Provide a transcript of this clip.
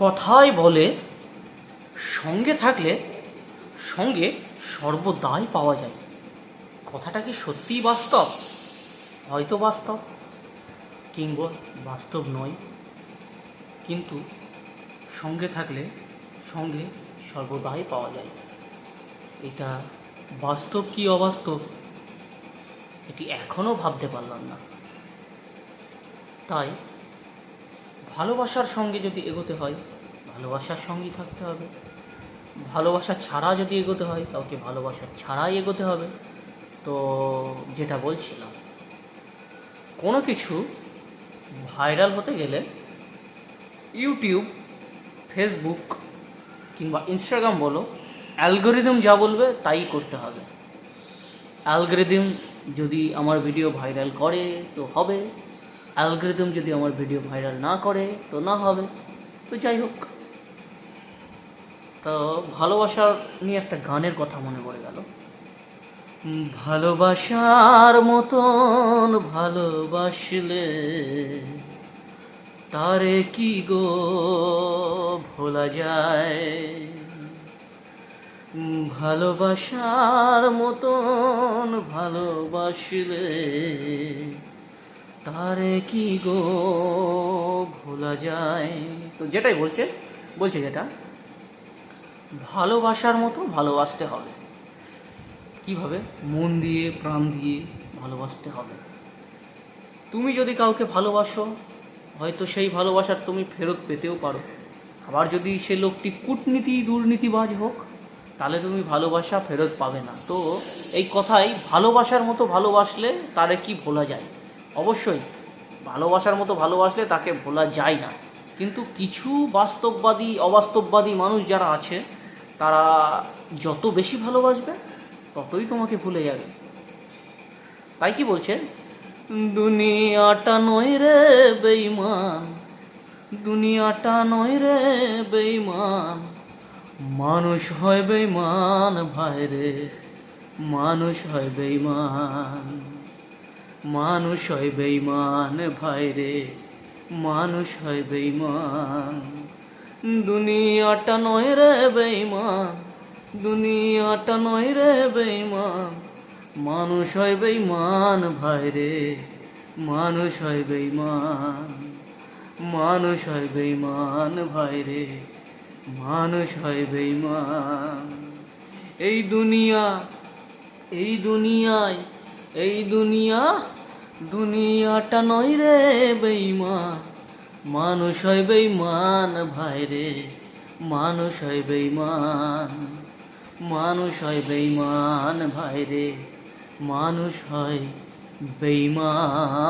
কথায় বলে, সঙ্গে থাকলে সঙ্গে সর্বদাই পাওয়া যায়। কথাটা কি সত্যিই বাস্তব? হয়তো বাস্তব, কিংবা বাস্তব নয়। কিন্তু সঙ্গে থাকলে সঙ্গে সর্বদাই পাওয়া যায়। এটা বাস্তব কি অবাস্তব, এটি এখনও ভাবতে পারলাম না। তাই ভালোবাসার সঙ্গে যদি এগোতে হয়, ভালোবাসার সঙ্গেই থাকতে হবে। ভালোবাসা ছাড়া যদি এগোতে হয়, কাউকে ভালোবাসার ছাড়াই এগোতে হবে। তো যেটা বলছিলাম, কোনো কিছু ভাইরাল হতে গেলে ইউটিউব, ফেসবুক কিংবা ইনস্টাগ্রাম বলো, অ্যালগোরিদম যা বলবে তাই করতে হবে। অ্যালগোরিদম যদি আমার ভিডিও ভাইরাল করে, তো হবে। অ্যালগোরিদম যদি আমার ভিডিও ভাইরাল না করে, তো না হবে। তো যাই হোক। তো ভালোবাসার নিয়ে একটা গানের কথা মনে পড়ে গেল। ভালোবাসার মতন ভালোবাসলে তারে কি গো ভোলা যায়? ভালোবাসার মতন ভালোবাসলে তারে কি গো ভোলা যায়? তো যেটাই বলছে বলছে যেটা, ভালোবাসার মতো ভালোবাসতে হবে। কীভাবে? মন দিয়ে, প্রাণ দিয়ে ভালোবাসতে হবে। তুমি যদি কাউকে ভালোবাসো, হয়তো সেই ভালোবাসার তুমি ফেরত পেতেও পারো। আবার যদি সে লোকটি কূটনীতি, দুর্নীতিবাজ হোক, তাহলে তুমি ভালোবাসা ফেরত পাবে না। তো এই কথাই, ভালোবাসার মতো ভালোবাসলে তারে কি ভোলা যায়? অবশ্যই, ভালোবাসার মতো ভালোবাসলে তাকে ভোলা যায় না। কিন্তু কিছু বাস্তববাদী, অবাস্তববাদী মানুষ যারা আছে, তারা যত বেশি ভালোবাসবে, ততই তোমাকে ভুলে যাবে। তাই কি বলছে? দুনিয়াটা নয় রে বেইমান দুনিয়াটা নয় রে বেইমান মানুষ হয় বেইমান ভাই রে মানুষ হয় বেইমান মানুষ হয় বেইমান ভাই রে। মানুষ হয় বেইমান দুনিয়াটা নয় রে বেইমান দুনিয়াটা নয় রে বেইমান মানুষ হয় বেইমান ভাই রে। মানুষ হয় বেইমান মানুষ হয় বেইমান ভাই রে। মানুষ হয় বেইমান এই দুনিয়া, এই দুনিয়ায় এই দুনিয়া, দুনিয়াটা নয় রে বেইমা মানুষ হয় বেইমান ভাই রে, মানুষ হয় বেইমান মানুষ হয় বেইমান ভাই রে, মানুষ হয় বেইমান